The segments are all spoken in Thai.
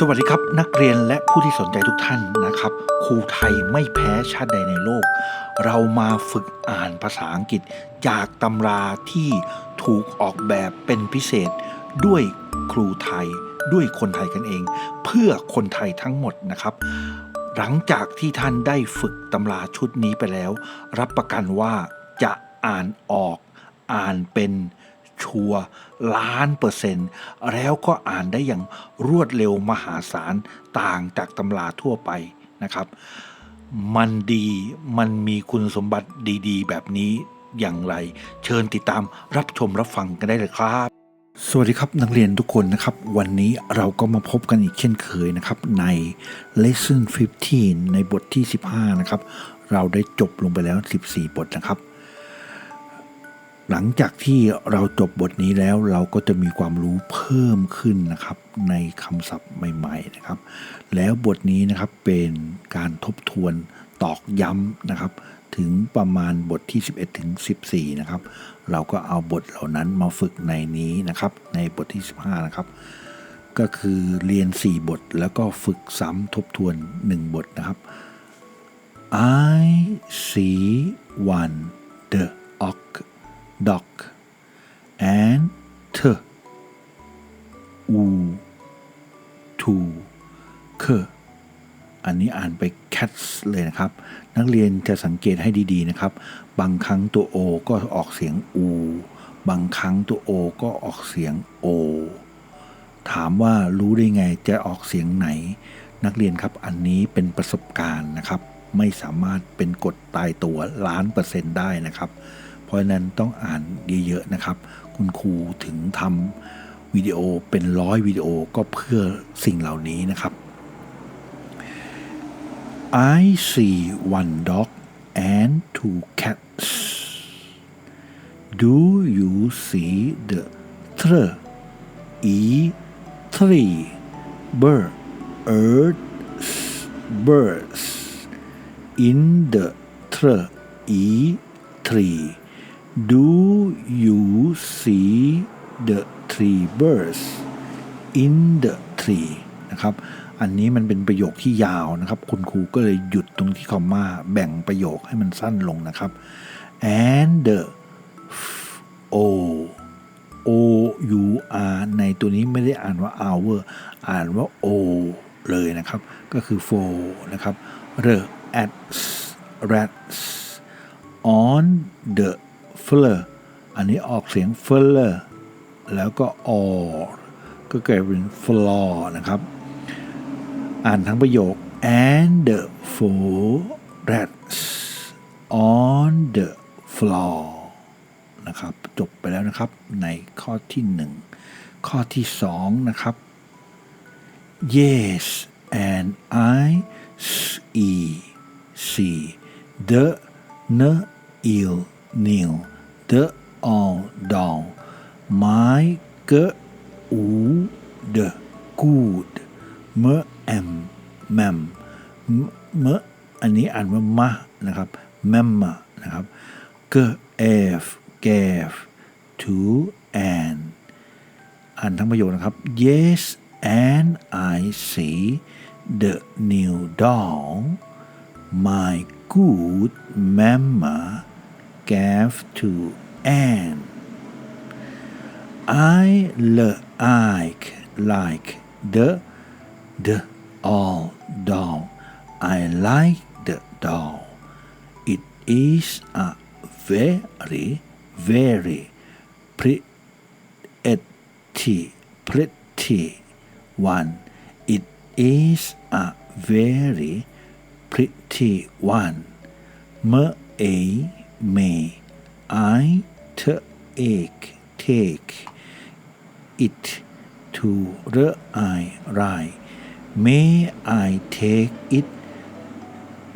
สวัสดีครับ นักเรียนและผู้ที่สนใจทุกท่านนะครับ ครูไทยไม่แพ้ชาติใดในโลก เรามาฝึกอ่านภาษาอังกฤษจากตำราที่ถูกออกแบบเป็นพิเศษ ด้วยครูไทยด้วยคนไทยกันเอง เพื่อคนไทยทั้งหมดนะครับ หลังจากที่ท่านได้ฝึกตำราชุดนี้ไปแล้ว รับประกันว่าจะอ่านออก อ่านเป็น ชัวล้านเปอร์เซ็นต์แล้วก็อ่านได้อย่างรวดเร็วมหาศาลต่างจากตำราทั่วไปนะครับ มันดีมันมีคุณสมบัติดีๆ แบบนี้อย่างไร เชิญติดตามรับชมรับฟังกันได้เลยครับ สวัสดีครับนักเรียนทุกคนนะครับ วันนี้เราก็มาพบกันอีกเช่นเคยนะครับ ใน lesson 15 ในบทที่ 15 นะครับ เราได้จบลงไปแล้ว 14 บทนะครับ หลังจากที่เราจบบทนี้แล้วเราก็จะมีความรู้เพิ่มขึ้นนะครับ ในคำศัพท์ใหม่ ๆนะครับ แล้วบทนี้นะครับเป็นการทบทวนตอกย้ำนะครับ ถึงประมาณบทที่ 11 ถึง 14 นะครับ เราก็เอาบทเหล่านั้นมาฝึกในนี้นะครับ ในบทที่ 15 นะครับ ก็คือเรียน 4 บทแล้วก็ฝึกซ้ำทบทวน 1 บทนะครับ I see one dog and t u to k อันนี้อ่านไป cats เลยนะครับ นักเรียนจะสังเกตให้ดีๆนะครับ บางครั้งตัว o ก็ออกเสียง u บางครั้งตัว o ก็ออกเสียง o ถามว่ารู้ได้ไงจะออกเสียงไหน นักเรียนครับอันนี้เป็นประสบการณ์นะครับ ไม่สามารถเป็นกฎตายตัวล้านเปอร์เซ็นต์ได้นะครับ เพราะนั้นต้องอ่านเยอะๆนะครับ คุณครูถึงทำวิดีโอเป็นร้อยวิดีโอก็เพื่อสิ่งเหล่านี้นะครับ I see one dog and two cats. Do you see the three? E three bird birds birds in the tree e three do you see the three birds in the tree นะครับ อันนี้มันเป็นประโยคที่ยาวนะครับ คุณครูก็เลยหยุดตรงที่คอมมาแบ่งประโยคให้มันสั้นลงนะครับ and the o o u r ในตัวนี้ไม่ได้อ่านว่า hour อ่านว่า o เลยนะครับ ก็คือ for นะครับ the at rats on the floor อันนี้ออกเสียง floor แล้วก็ or ก็กลายเป็น floor นะครับ อ่านทั้งประโยค and the four rats on the floor นะครับ จบไปแล้วนะครับในข้อที่หนึ่งข้อที่สองนะครับ yes and I see see the n il nil the all down my g u the good เมอแอมแมมเมออันนี้อ่านว่ามะนะครับแมมมะนะครับเกเอฟเกฟ to and อ่านทั้งประโยคนะครับ yes and I see the new doll my good mama gave to Anne I like like the the all doll. I like the doll. It is a very very pretty pretty one. It is a very pretty one. M a may I take take it to the I ride May I take it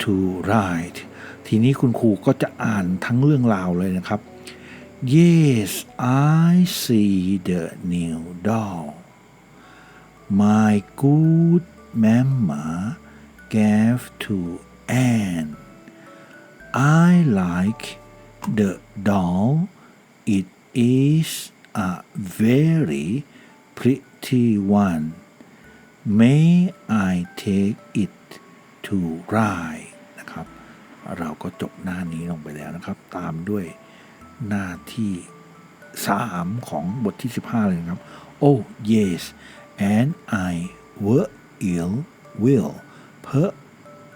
to ride ทีนี้คุณครูก็จะอ่านทั้งเรื่องราวเลยนะครับ Yes I see the new doll My good mama gave to Anne I like the doll it is a very pretty one May I take it to ride นะครับ เราก็จบหน้านี้ลงไปแล้วนะครับ ตามด้วยหน้าที่ 3 ของบทที่ 15 เลยนะครับ Oh yes and I will will put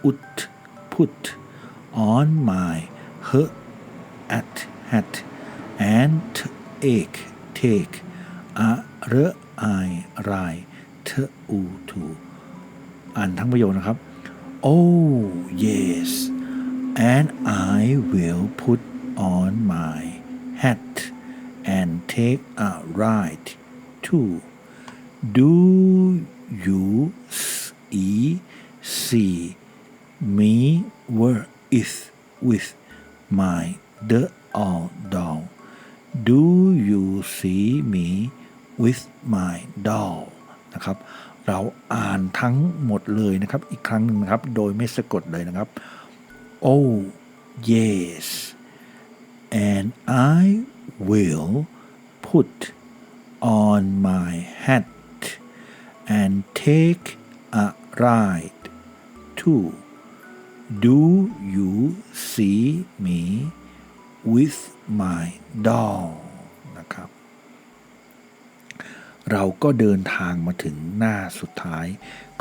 ut put on my her at hat and take take a r i r i t u to อ่านทั้งประโยคนะครับ Oh yes and I will put on my hat and take a ride too do you see see me with with my the all doll do you see me with my doll นะครับเราอ่านทั้งหมดเลยนะครับ อีกครั้งหนึ่งนะครับ โดยไม่สะกดเลยนะครับ Oh yes and I will put on my hat and take a ride too. Do you see me with my doll นะครับ เราก็เดินทางมาถึงหน้าสุดท้าย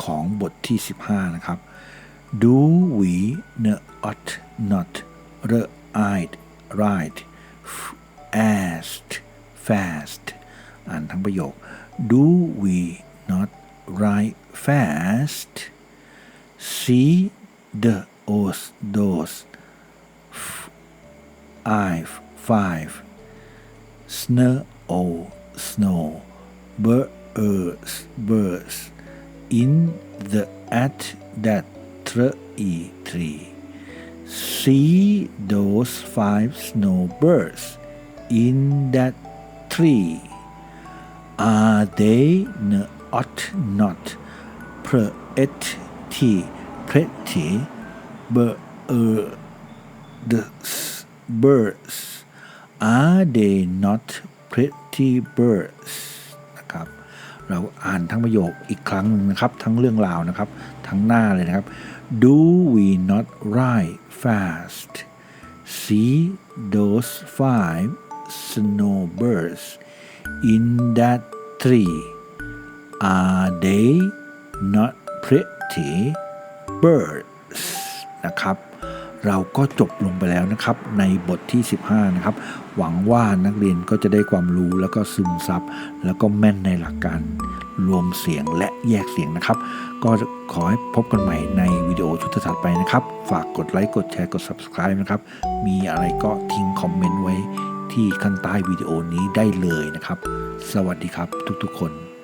ของบทที่ 15 นะครับ Do we not not those five. Snow oh, snow. Birds birds. In the at that tree tree see those five snowbirds in that tree are they not not pretty pretty uh, the birds are they not pretty birds นะครับเราอ่านทั้งประโยคอีกครั้งหนึ่งนะครับ ทั้งเรื่องราวนะครับ ทั้งหน้าเลยนะครับ Do we not ride fast See those five snowbirds in that tree Are they not pretty birds นะครับ เราก็จบลงไปแล้วนะครับ ในบทที่ 15 นะครับ หวังว่านักเรียนก็จะได้ความรู้แล้วก็ซึมซับ แล้วก็แม่นในหลักการรวมเสียงและแยกเสียงนะครับ ก็ขอให้พบกันใหม่ในวิดีโอชุดถัดไปนะครับ ฝากกดไลค์กดแชร์กด subscribe นะครับ มีอะไรก็ทิ้งคอมเมนต์ไว้ที่ข้างใต้วิดีโอนี้ได้เลยนะครับ สวัสดีครับทุกๆคน